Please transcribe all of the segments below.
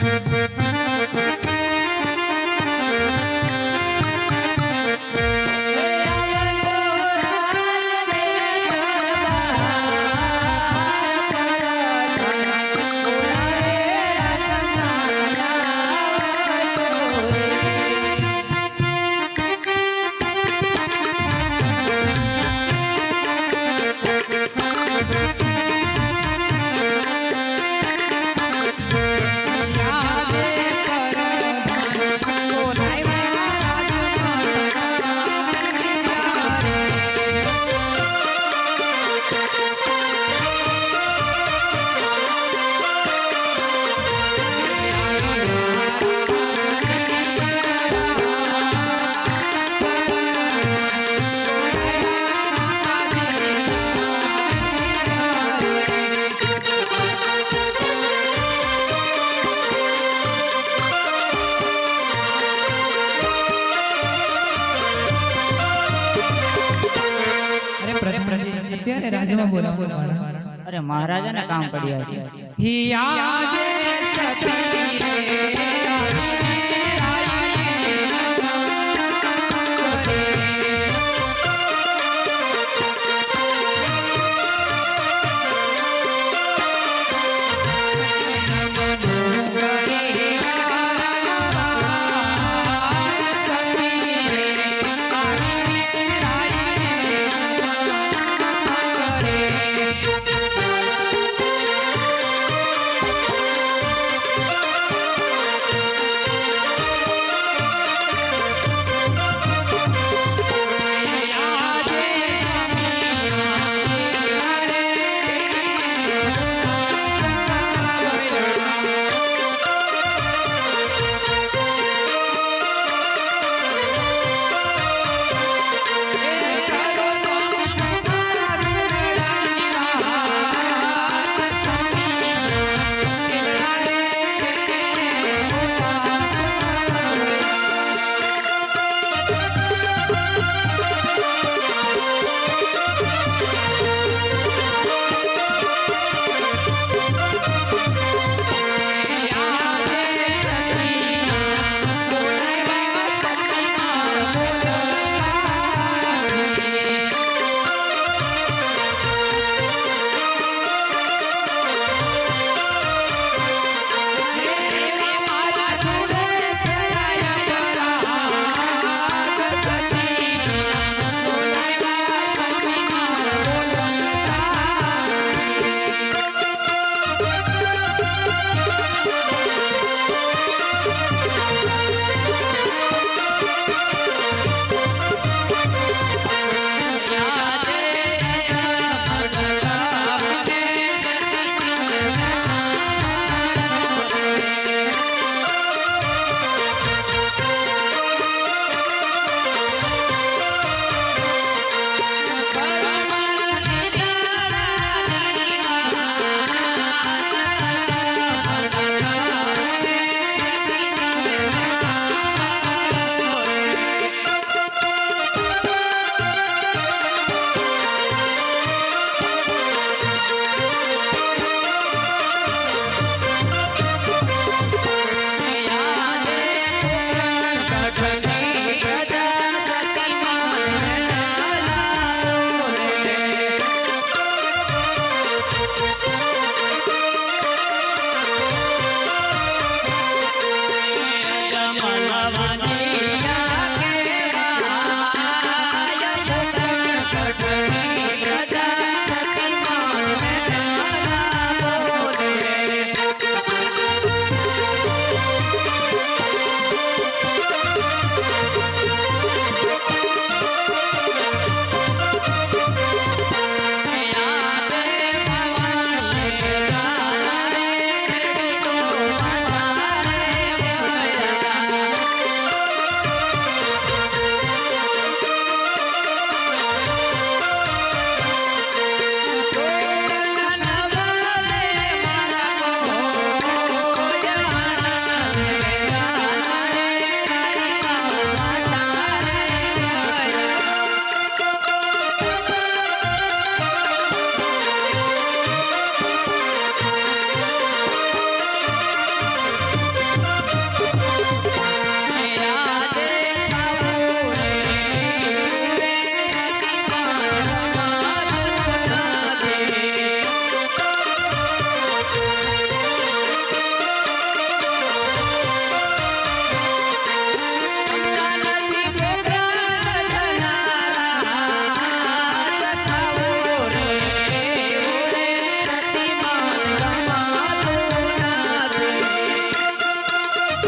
અરે બોલાવવાનું કારણ અરે મહારાજાને કામ પડ્યા છે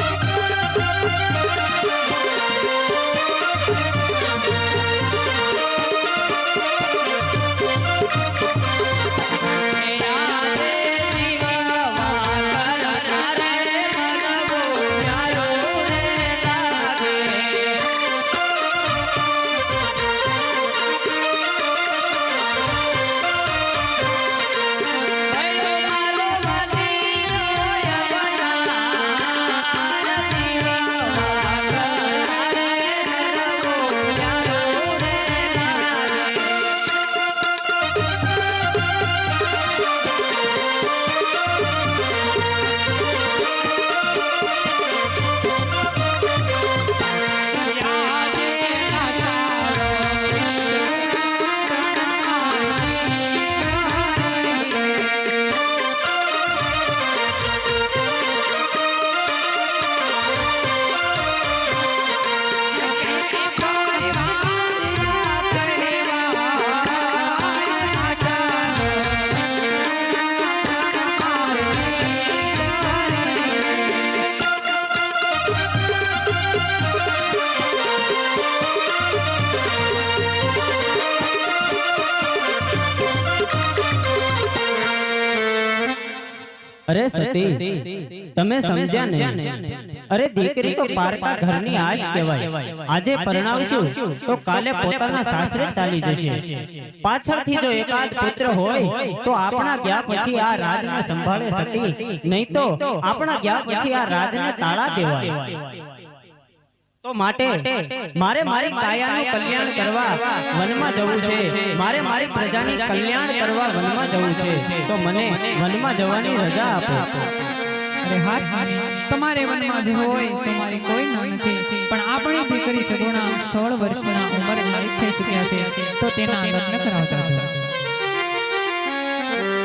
Música અરે સતી તમે સમજ્યા નહીં. અરે દીકરી તો પારકા ઘરની આશ કહેવાય. આજે પરણાવશું તો કાલે પોતાના સાસરે ચાલી જશે. પાછળથી જો એકાદ પુત્ર હોય તો આપણા ગયા પછી આ રાજને સંભાળે સતી. નહીં તો આપણા ગયા પછી આ રાજને તાળા દેવાય. તો માટે મારે મારી કાયાનું કલ્યાણ કરવા વનમાં જવું છે. મારે મારી પ્રજાની કલ્યાણ કરવા વનમાં જવું છે. તો મને વનમાં જવાની રજા આપો. અરે હા તમારે વનમાં જવું હોય તમારી કોઈ ના નથી. પણ આપણી દીકરી સગુણા સોળ વર્ષના ઉંમરે લાયક થઈ ચૂક્યા છે. તો તેના લગ્ન કરાવતા.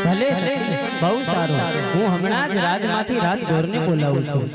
ભલે બહુ સારું. હું હમણાં જ રાજમાંથી રાજગોરને બોલાવું છું.